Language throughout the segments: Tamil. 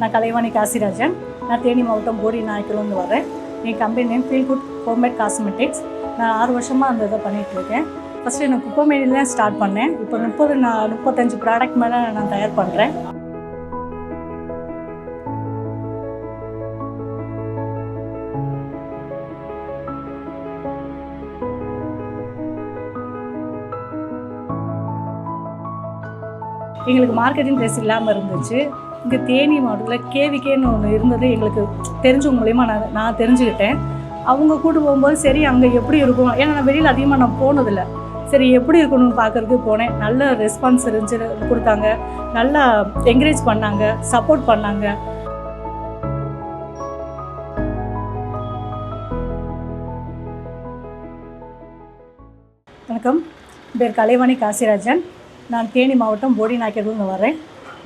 நான் கலைவாணி காசிராஜன். நான் தேனி மாவட்டம் போடி நாயக்கலந்து வரேன் என் company name feel good homemade cosmetics நான் ஆறு வருஷமாக அந்த இதை பண்ணிகிட்டு இருக்கேன். ஃபஸ்ட்டு நான் குப்பைமேடியில் ஸ்டார்ட் பண்ணேன். இப்போ முப்பது நான் முப்பத்தஞ்சு ப்ராடக்ட் மேலே நான் தயார் பண்ணுறேன் எங்களுக்கு மார்க்கெட்டிங் ப்ளேஸ் இல்லாமல் இருந்துச்சு. இங்கே தேனி மாவட்டத்தில் கேவிகேன்னு ஒன்று இருந்தது. எங்களுக்கு தெரிஞ்சவங்க மூலயமா நான் நான் தெரிஞ்சுக்கிட்டேன். அவங்க கூட்டு போகும்போது சரி அங்கே எப்படி இருக்கும்? ஏன்னா நான் வெளியில் அதிகமாக நான் போனதில்லை. சரி எப்படி இருக்கணும்னு பார்க்கறதுக்கு போனேன். நல்ல ரெஸ்பான்ஸ் இருந்துச்சு கொடுத்தாங்க. நல்லா என்கரேஜ் பண்ணாங்க சப்போர்ட் பண்ணாங்க. வணக்கம். பேர் கலைவாணி காசிராஜன். நான் தேனி மாவட்டம் போடி நாயக்கர்லேருந்து வரேன்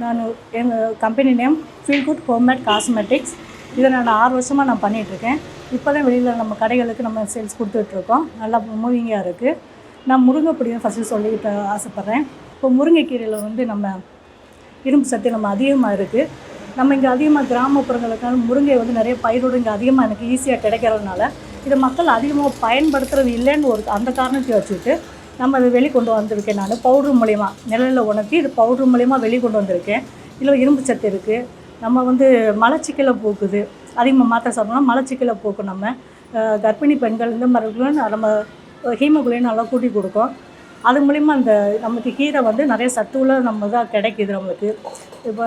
நான் எங்கள் company name feel good homemade cosmetics இதை நான் ஆறு வருஷமாக நான் பண்ணிகிட்ருக்கேன் இப்போ தான் வெளியில் நம்ம கடைகளுக்கு நம்ம சேல்ஸ் கொடுத்துட்ருக்கோம் நல்லா மூவிங்காக இருக்குது நான் முருங்கைப்பொடியும் ஃபஸ்ட்டு சொல்லி இப்போ ஆசைப்பட்றேன். இப்போ முருங்கைக்கீரையில் வந்து நம்ம இரும்பு சத்து நம்ம அதிகமாக இருக்குது நம்ம இங்கே அதிகமாக கிராமப்புறங்களுக்கான முருங்கை வந்து நிறைய பயிரோடு இங்கே அதிகமாக எனக்கு ஈஸியாக கிடைக்கிறதுனால இதை மக்கள் அதிகமாக பயன்படுத்துறது இல்லைன்னு ஒரு அந்த காரணத்தை வச்சுட்டு நம்ம அதை வெளி கொண்டு வந்திருக்கேன் நான். பவுட்ரு மூலயமா நிழலில் உணர்த்தி இது பவுட்ரு மூலயமா வெளி கொண்டு வந்திருக்கேன். இதில் இரும்பு சத்து இருக்குது நம்ம வந்து மலச்சிக்கலை போக்குது. அதிகமாக மாத்திரை சாப்பிட்டோம்னா மலச்சிக்கலை போக்கும் நம்ம. கர்ப்பிணி பெண்கள் இந்த மாதிரி நம்ம ஹீமோகுளின் நல்லா கூட்டி கொடுக்கும். அது மூலிமா அந்த நமக்கு கீரை வந்து நிறைய சத்துள்ள நம்ம தான் கிடைக்கிது நம்மளுக்கு. இப்போ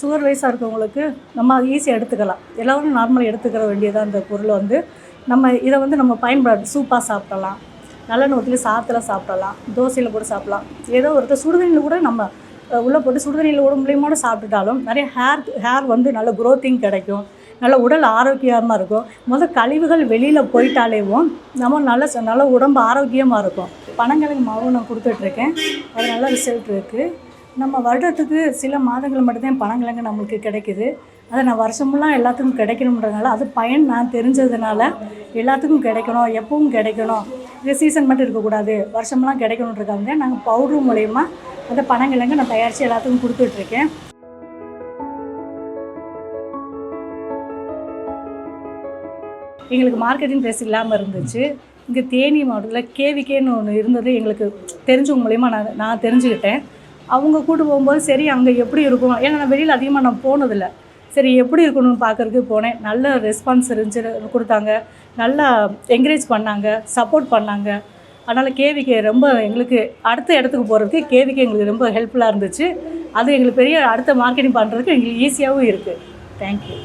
சுகர் வயசாக இருக்கவங்களுக்கு நம்ம ஈஸியாக எடுத்துக்கலாம். எல்லோரும் நார்மலாக எடுத்துக்கிற வேண்டியதாக அந்த பொருள் வந்து நம்ம இதை வந்து நம்ம பயன்பட சூப்பாக சாப்பிடலாம். நல்லெண்ணெய் ஊற்றி சாத்தில் சாப்பிடலாம். தோசையில் போட்டு சாப்பிடலாம். ஏதோ ஒருத்தர் சுடுதண்ணியில் கூட நம்ம உள்ளே போட்டு சுடுதண்ணியில் கூட மூலியமாக சாப்பிட்டுட்டாலும் நிறைய ஹேர் ஹேர் வந்து நல்ல க்ரோத்திங் கிடைக்கும். நல்ல உடல் ஆரோக்கியமாக இருக்கும். முதல் கழிவுகள் வெளியில் போயிட்டாலேவும் நம்ம நல்ல ச- நல்ல உடம்பு ஆரோக்கியமாக இருக்கும். பனங்கிழங்கு மாவு நான் கொடுத்துட்ருக்கேன். அது நல்ல ரிசல்ட் இருக்குது நம்ம வருடத்துக்கு சில மாதங்கள் மட்டும்தான் பனங்கிழங்கு நம்மளுக்கு கிடைக்குது. அதை நான் வருஷமெல்லாம் எல்லாத்துக்கும் கிடைக்கணுன்றதுனால அது பயன் நான் தெரிஞ்சதுனால எல்லாத்துக்கும் கிடைக்கணும் எப்பவும் கிடைக்கணும். இது சீசன் மட்டும் இருக்கக்கூடாது. வருஷமெல்லாம் கிடைக்கணுன்றதுக்காக நாங்கள் பவுட்ரு மூலயமா அந்த பனங்கிழங்கு நான் தயாரித்து எல்லாத்துக்கும் கொடுத்துட்ருக்கேன். எங்களுக்கு மார்க்கெட்டிங் ப்ளேஸ் இல்லாமல் இருந்துச்சு. இங்கே தேனி மாவட்டத்தில் கேவிகேன்னு ஒன்று இருந்தது. எங்களுக்கு தெரிஞ்சவங்க மூலயமா நான் நான் தெரிஞ்சுக்கிட்டேன். அவங்க கூட்டு போகும்போது சரி அங்கே எப்படி இருக்கும்? ஏன்னா நான் வெளியில் அதிகமாக நான் போனதில்லை. சரி எப்படி இருக்கணும்னு பார்க்குறதுக்கு போனேன். நல்ல ரெஸ்பான்ஸ் இருந்துச்சு கொடுத்தாங்க. நல்லா என்கரேஜ் பண்ணாங்க சப்போர்ட் பண்ணாங்க. அதனால் கேவிகே ரொம்ப எங்களுக்கு அடுத்த இடத்துக்கு போகிறதுக்கு கேவிகே எங்களுக்கு ரொம்ப ஹெல்ப்ஃபுல்லாக இருந்துச்சு. அது எங்களுக்கு பெரிய அடுத்த மார்க்கெட்டிங் பண்ணுறதுக்கு எங்களுக்கு ஈஸியாகவும் இருக்குது தேங்க்யூ